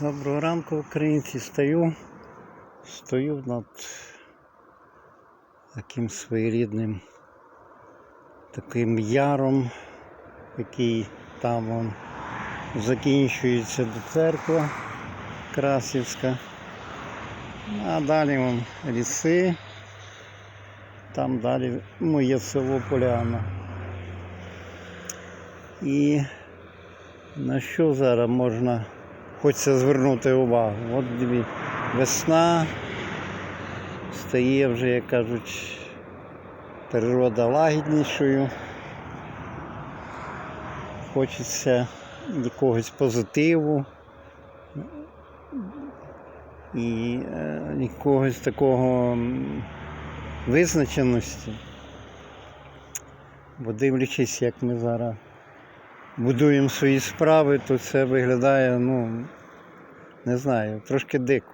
Доброго ранку, українці. Стою, стою над таким своєрідним таким яром, який там он, закінчується до церкви Красівська. А далі вон ліси. Там далі моє село Поляна. І на що зараз можна хочеться звернути увагу. От диві, весна стає вже, як кажуть, природа лагіднішою. Хочеться якогось позитиву і е, якогось такого визначеності. Бо дивлячись, як ми зараз будуємо свої справи, то це виглядає, ну, не знаю, трошки дико.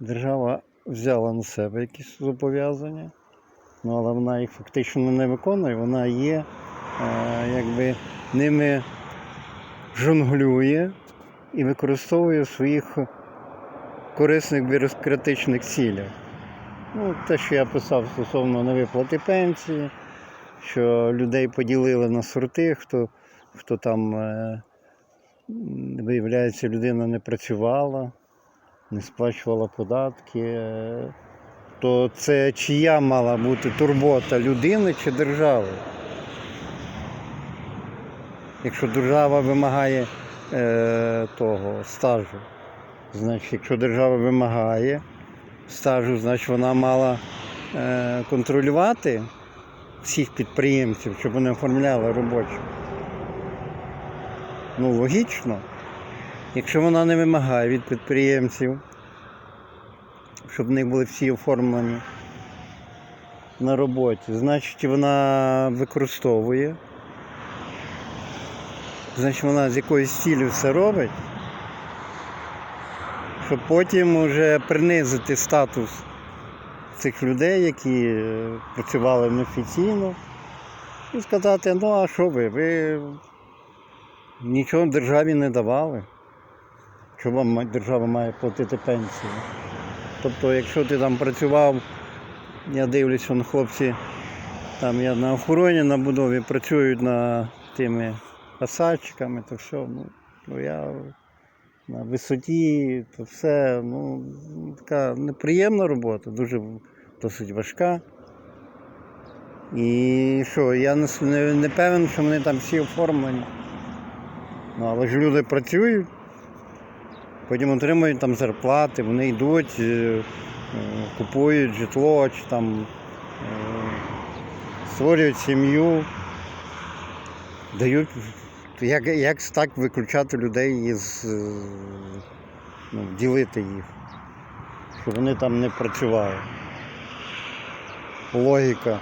Держава взяла на себе якісь зобов'язання, ну, але вона їх фактично не виконує, вона є, е, якби ними жонглює і використовує в своїх корисних бюрократичних цілях. Ну, те, що я писав стосовно невиплати пенсії, що людей поділили на сорти, хто, хто там, е, виявляється, людина не працювала, не сплачувала податки, е, то це чия мала бути турбота людини чи держави? Якщо держава вимагає е, того стажу, значить, якщо держава вимагає стажу, значить вона мала е, контролювати всіх підприємців, щоб вони оформляли робочих. Ну, логічно. Якщо вона не вимагає від підприємців, щоб в них були всі оформлені на роботі, значить вона використовує. Значить вона з якоюсь цілею все робить, щоб потім вже принизити статус цих людей, які е, працювали неофіційно, і сказати, ну а що ви? Ви нічого державі не давали. Що вам держава має платити пенсію? Тобто, якщо ти там працював, я дивлюсь, вон хлопці, там я на охороні на будові працюють на тими посадчиками, то все, ну, ну я на висоті, то все, ну, така неприємна робота, дуже досить важка. І що, я не, не певен, що вони там всі оформлені. Ну, але ж люди працюють, потім отримують там зарплати, вони йдуть, е, е, купують житло чи там е, створюють сім'ю, дають. Як, як так виключати людей із ну, ділити їх, щоб вони там не працювали. Логіка.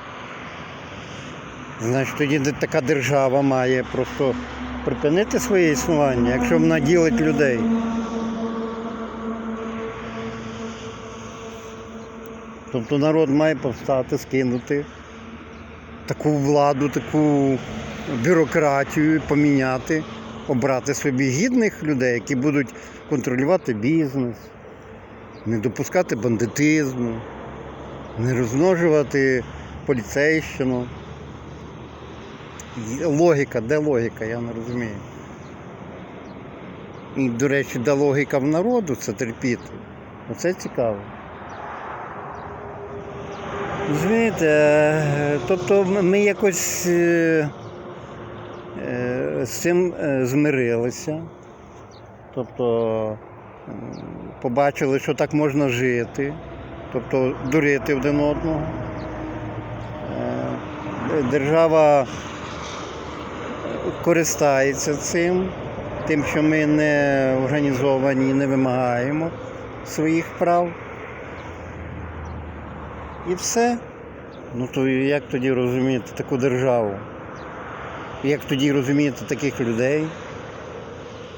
Значить, тоді така держава має просто припинити своє існування, якщо вона ділить людей. Тобто народ має повстати, скинути таку владу, таку бюрократію, поміняти, обрати собі гідних людей, які будуть контролювати бізнес, не допускати бандитизму, не розмножувати поліцейщину. Логіка, де логіка, я не розумію. І, до речі, де логіка в народу це терпіти. Оце цікаво. Розумієте, е, тобто ми якось е, е, з цим змирилися. Тобто побачили, що так можна жити, тобто дурити один одного. Держава користається цим, тим, що ми не організовані не вимагаємо своїх прав. І все. Ну то як тоді розуміти таку державу? Як тоді розуміти таких людей,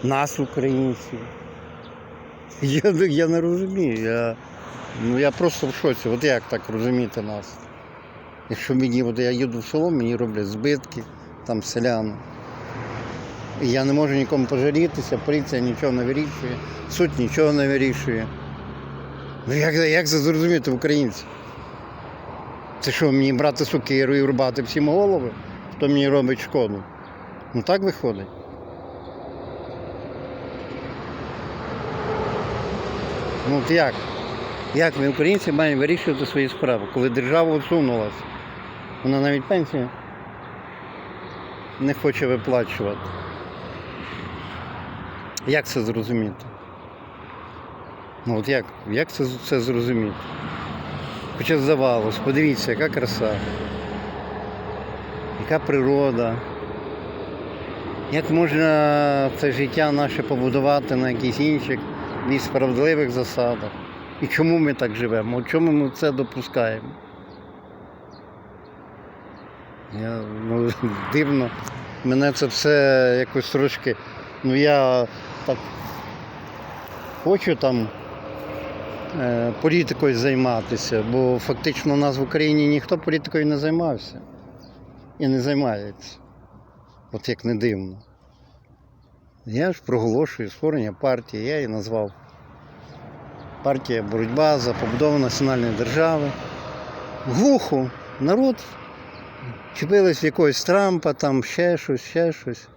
нас, українців? Я, я не розумію. Я, ну, я просто в шоці. От як так розуміти нас? Якщо мені, от я їду в село, мені роблять збитки, там селяни. Я не можу нікому пожалітися, поліція нічого не вирішує, суд нічого не вирішує. Ну як, як це зрозуміти українці? Це що, мені брати сукиру і рубати всім голови, хто мені робить шкоду? Ну так виходить. Ну от як? Як ми, українці, маємо вирішувати свої справи, коли держава усунулась? Вона навіть пенсію не хоче виплачувати. Як це зрозуміти? Ну от як, як це, це зрозуміти? Хоча здавалось, подивіться, яка краса, яка природа. Як можна це життя наше побудувати на якихось інших, більш справедливих засадах? І чому ми так живемо? Чому ми це допускаємо? Я, ну, дивно. Мене це все якось трошки. Ну я так хочу там е, політикою займатися, бо фактично у нас в Україні ніхто політикою не займався і не займається. От як не дивно. Я ж проголошую створення партії, я її назвав партія боротьба за побудову національної держави. Глухо, народ чіпились в якогось Трампа, там ще щось, ще щось.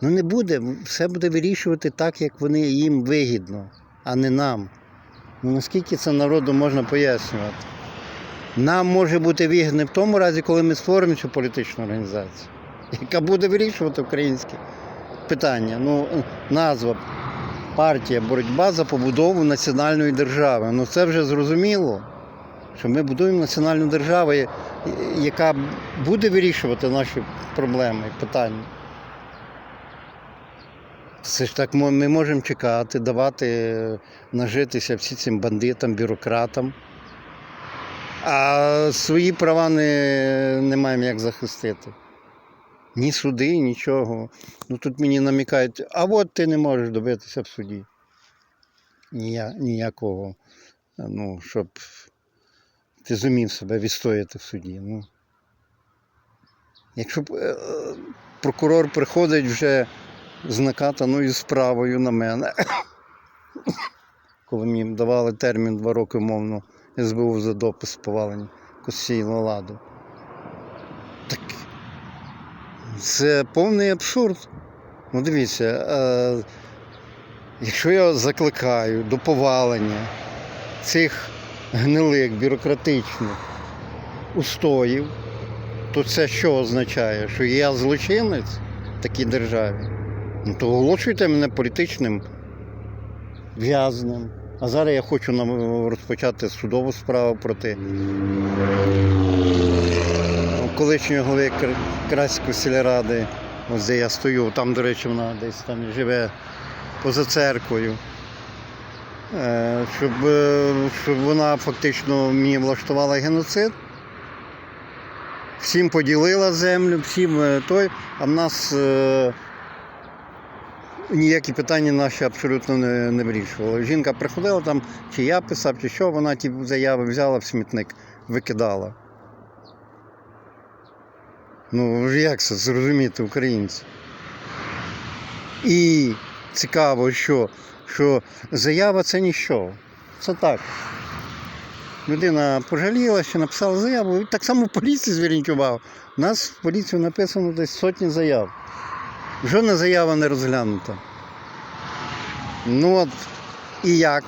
Ну не буде, все буде вирішувати так, як вони їм вигідно, а не нам. Ну наскільки це народу можна пояснювати? Нам може бути вигідно в тому разі, коли ми створимо цю політичну організацію, яка буде вирішувати українські питання. Ну, назва партія боротьба за побудову національної держави. Ну це вже зрозуміло, що ми будуємо національну державу, яка буде вирішувати наші проблеми і питання. Це ж так ми можемо чекати, давати е, нажитися всі цим бандитам, бюрократам. А свої права не, не маємо як захистити. Ні суди, нічого. Ну тут мені намікають, а от ти не можеш добитися в суді. Нія, ніякого, ну, щоб ти зумів себе відстояти в суді. Ну. Якщо е, прокурор приходить вже з накатаною справою на мене, коли мені давали термін два роки умовно СБУ за допис повалення конституційного ладу. Так це повний абсурд. Ну дивіться, е, якщо я закликаю до повалення цих гнилих бюрократичних устоїв, то це що означає? Що я злочинець в такій державі? Ну то оголошуйте мене політичним в'язнем. А зараз я хочу розпочати судову справу проти колишнього голови Краської сільради, ось де я стою, там, до речі, вона десь там живе поза церквою. Е, Щоб, е, щоб вона фактично мені влаштувала геноцид. Всім поділила землю, всім е, той, а в нас е, ніякі питання наші абсолютно не, не вирішували. Жінка приходила там, чи я писав, чи що, вона ті заяви взяла в смітник, викидала. Ну, як це зрозуміти українці? І цікаво, що, що заява це ніщо. Це так. Людина пожалілася, написала заяву. І так само в поліції зверніть увагу. У нас в поліцію написано десь сотні заяв. Жодна заява не розглянута. Ну от і як?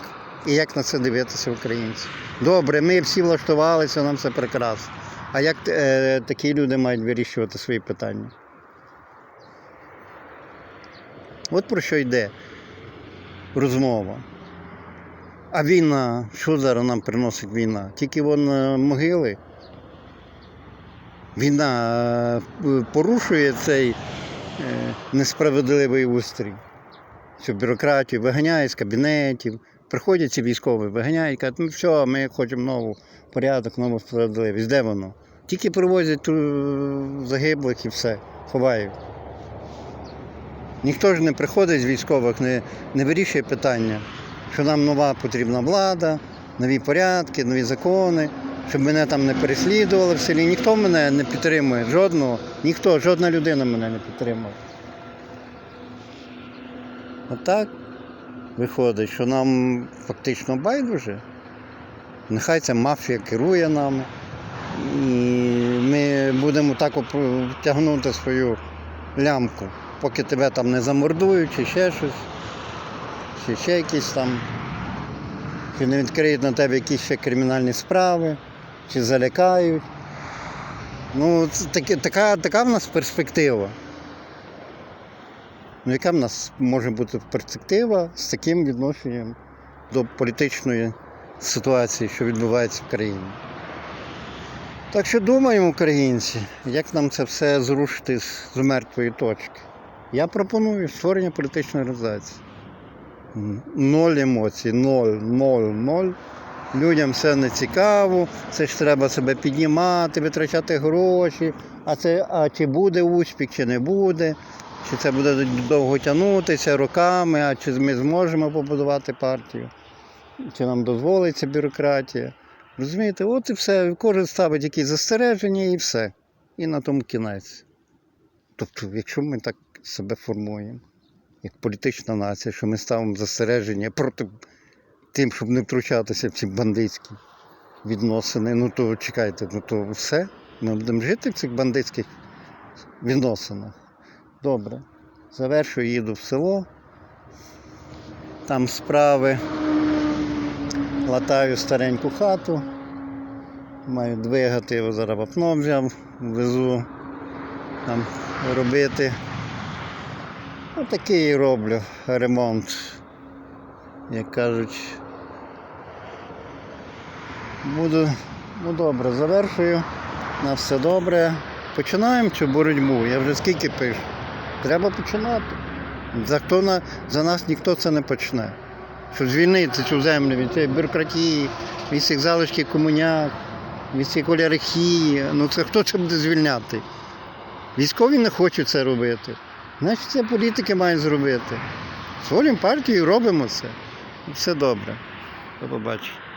І як на це дивитися українці? Добре, ми всі влаштувалися, нам все прекрасно. А як е, такі люди мають вирішувати свої питання? От про що йде розмова. А війна, що зараз нам приносить війна? Тільки вон е, могили. Війна е, порушує цей несправедливий устрій. Цю бюрократію виганяє з кабінетів, приходять ці військові, виганяють, кажуть, ну все, ми хочемо нову порядок, нову справедливість. Де воно? Тільки привозять е, загиблих і все, ховають. Ніхто ж не приходить з військових, не, не вирішує питання, що нам нова потрібна влада, нові порядки, нові закони, щоб мене там не переслідували в селі. Ніхто мене не підтримує, жодного, ніхто, жодна людина мене не підтримує. А так виходить, що нам фактично байдуже. Нехай ця мафія керує нами. І ми будемо так тягнути свою лямку, поки тебе там не замордують, чи ще щось, чи ще якісь там, чи не відкриють на тебе якісь ще кримінальні справи, чи залякають. Ну, це таке, така, така в нас перспектива. Ну, яка в нас може бути перспектива з таким відношенням до політичної ситуації, що відбувається в країні? Так що думаємо, українці, як нам це все зрушити з мертвої точки. Я пропоную створення політичної організації. Ноль емоцій, ноль, ноль, ноль. Людям все не цікаво, це ж треба себе піднімати, витрачати гроші, а, це, а чи буде успіх, чи не буде, чи це буде довго тягнутися роками, а чи ми зможемо побудувати партію, чи нам дозволиться бюрократія. Розумієте, от і все. Кожен ставить якісь застереження і все. І на тому кінець. Тобто, якщо ми так себе формуємо, як політична нація, що ми ставимо застереження проти тим, щоб не втручатися в ці бандитські відносини, ну то чекайте, ну то все. Ми будемо жити в цих бандитських відносинах. Добре. Завершую, їду в село. Там справи. Латаю стареньку хату. Маю двигати, його зараз вапно взяв, везу там робити. Отакий роблю ремонт. Як кажуть. Буду, ну добре, завершую. На все добре. Починаємо цю боротьбу. Я вже скільки пишу. Треба починати. За, хто на, за нас ніхто це не почне. Щоб звільнити цю землю від цієї бюрократії, від цих залишків комуняк, від цієї олігархії. Ну це хто це буде звільняти? Військові не хочуть це робити. Значить, це політики мають зробити. Створюємо партію робимо це. І все добре. До побачення.